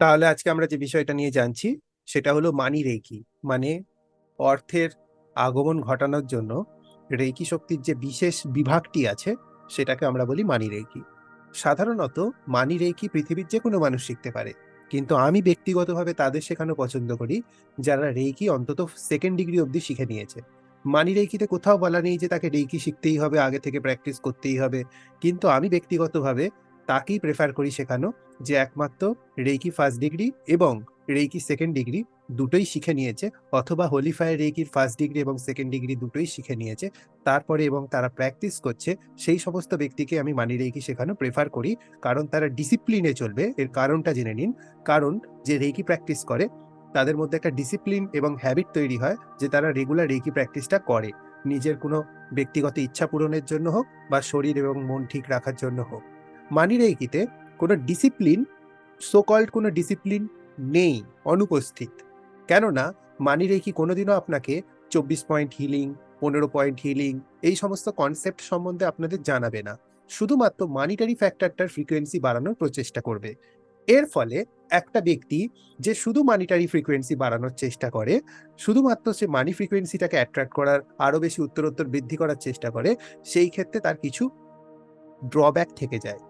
তাহলে আজকে আমরা যে বিষয়টা নিয়ে জানছি, সেটা হলো মানি রেকি মানে অর্থের আগমন ঘটানোর জন্য রেকি শক্তির যে বিশেষ বিভাগটি আছে, সেটাকে আমরা বলি মানি রেকি সাধারণত মানি রেকি পৃথিবীর যে কোনো মানুষ শিখতে পারে। কিন্তু আমি ব্যক্তিগতভাবে তাদের শেখানো পছন্দ করি, যারা রেকি অন্তত সেকেন্ড ডিগ্রি অবধি শিখে নিয়েছে। মানি রেকিতে কোথাও বলা নেই যে তাকে রেকি শিখতেই হবে, আগে থেকে প্র্যাকটিস করতেই হবে। কিন্তু আমি ব্যক্তিগতভাবে তাকেই প্রেফার করি শেখানো যে একমাত্র রেকি ফার্স্ট ডিগ্রি এবং রেকি সেকেন্ড ডিগ্রি দুটোই শিখে নিয়েছে অথবা হোলিফায়ার রেকির ফার্স্ট ডিগ্রি এবং সেকেন্ড ডিগ্রি দুটোই শিখে নিয়েছে। তারপরে এবং তারা প্র্যাকটিস করছে সেই সমস্ত ব্যক্তিকে আমি মানি রেকি শেখানো প্রেফার করি কারণ তারা ডিসিপ্লিনে চলবে, এর কারণটা জেনে নিন। কারণ যে রেকি প্র্যাকটিস করে তাদের মধ্যে একটা ডিসিপ্লিন এবং হ্যাবিট তৈরি হয় যে তারা রেগুলার রেকি প্র্যাকটিসটা করে। নিজের কোনো ব্যক্তিগত ইচ্ছা পূরণের জন্য হোক বা শরীর এবং মন ঠিক রাখার জন্য হোক। মানি রেকিতে কোনো ডিসিপ্লিন সোকল্ড কোনো ডিসিপ্লিন নেই, অনুপস্থিত। কেননা মানি রেকি কোনোদিনও আপনাকে চব্বিশ পয়েন্ট হিলিং পনেরো পয়েন্ট হিলিং এই সমস্ত কনসেপ্ট সম্বন্ধে আপনাদের জানাবে না। শুধুমাত্র মানিটারি ফ্যাক্টরটার ফ্রিকোয়েন্সি বাড়ানোর প্রচেষ্টা করবে। এর ফলে একটা ব্যক্তি যে শুধু মানিটারি ফ্রিকোয়েন্সি বাড়ানোর চেষ্টা করে, শুধুমাত্র সে মানি ফ্রিকোয়েন্সিটাকে অ্যাট্রাক্ট করার, আরও বেশি উত্তরোত্তর বৃদ্ধি করার চেষ্টা করে, সেই ক্ষেত্রে তার কিছু ড্রব্যাক থেকে যায়।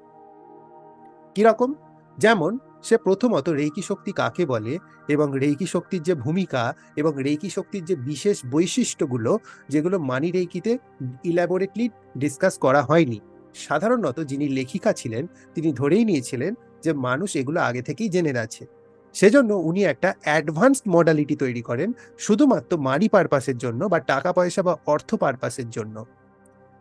কীরকম? যেমন, সে প্রথমত রেইকি শক্তি কাকে বলে এবং রেইকি শক্তির যে ভূমিকা এবং রেইকি শক্তির যে বিশেষ বৈশিষ্ট্যগুলো, যেগুলো মানি রেইকিতে ইলাবোরেটলি ডিসকাস করা হয়নি। সাধারণত যিনি লেখিকা ছিলেন, তিনি ধরেই নিয়েছিলেন যে মানুষ এগুলো আগে থেকেই জেনে আছে সেজন্য উনি একটা অ্যাডভান্সড মডালিটি তৈরি করেন শুধুমাত্র মানি পারপাসের জন্য বা টাকা পয়সা বা অর্থ পারপাসের জন্য।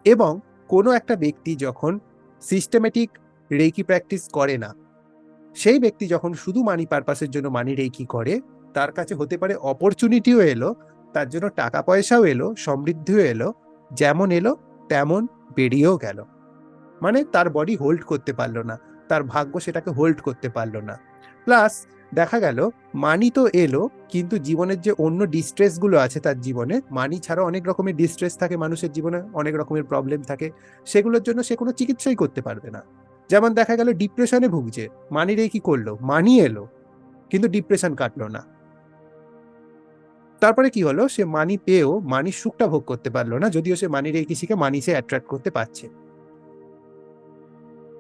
এবং কোনো একটা ব্যক্তি যখন সিস্টেমেটিক রেকি প্র্যাকটিস করে না। সেই ব্যক্তি যখন শুধু মানি পারপাসের জন্য মানি রেকি করে, তার কাছে হতে পারে অপরচুনিটিও এলো, তার জন্য টাকা পয়সাও এলো, সমৃদ্ধিও এলো, যেমন এলো, তেমন বেরিয়েও গেল। মানে তার বডি হোল্ড করতে পারল না, তার ভাগ্য সেটাকে হোল্ড করতে পারল না। প্লাস দেখা গেল মানি তো এলো, কিন্তু জীবনের যে অন্য ডিস্ট্রেসগুলো আছে তার জীবনে মানি ছাড়া অনেক রকমের ডিস্ট্রেস থাকে, মানুষের জীবনে অনেক রকমের প্রবলেম থাকে, সেগুলোর জন্য সে কোনো চিকিৎসাই করতে পারবে না। যেমন দেখা গেল ডিপ্রেশনে ভুগছে। মানি রে কি করল? মানি এলো। কিন্তু ডিপ্রেশন কাটলো না। তারপরে কি হলো? সে মানি পেয়েও মানির সুখটা ভোগ করতে পারল না, যদিও সে মানি রেখি শিখে মানি সে অ্যাট্রাক্ট করতে পারছে।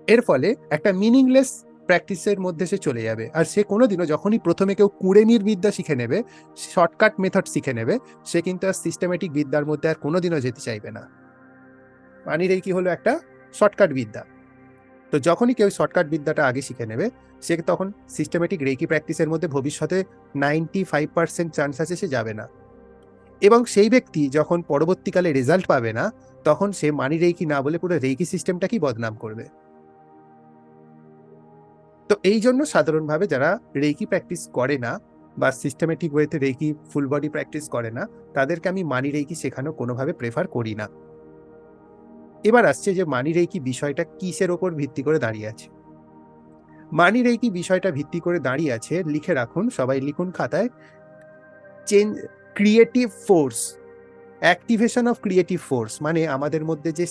এর ফলে একটা মিনিংলেস প্র্যাকটিসের মধ্যে সে চলে যাবে। আর সে কোনোদিনও যখনই প্রথমে কেউ কুড়েমির বিদ্যা শিখে নেবে শর্টকাট মেথড শিখে নেবে, সে কিন্তু আর সিস্টেমেটিক বিদ্যার মধ্যে আর কোনোদিনও যেতে চাইবে না। মানি রেকি হলো একটা শর্টকাট বিদ্যা। তো যখনই কেউ শর্টকাট বিদ্যাটা আগে শিখে নেবে, সে তখন সিস্টেমেটিক রেকি প্র্যাকটিসের মধ্যে ভবিষ্যতে নাইনটি ফাইভ পার্সেন্ট চান্স আছে সে যাবে না। এবং সেই ব্যক্তি যখন পরবর্তীকালে রেজাল্ট পাবে না, তখন সে মানি রেকি না বলে পুরো রেকি সিস্টেমটাকেই বদনাম করবে। তো এই জন্য সাধারণভাবে যারা রেকি প্র্যাকটিস করে না বা সিস্টেমেটিক ওয়েতে রেকি ফুল বডি প্র্যাকটিস করে না, তাদেরকে আমি মানি রেকি শেখানো কোনোভাবে প্রেফার করি না। এবার আসছে যে মানি রেকি বিষয়টা কিসের ওপর ভিত্তি করে দাঁড়িয়ে আছে। মানি রেকি বিষয়টা ভিত্তি করে দাঁড়িয়ে আছে, লিখে রাখুন, সবাই লিখুন খাতায় change creative force activation of creative force মানে আমাদের মধ্যে যে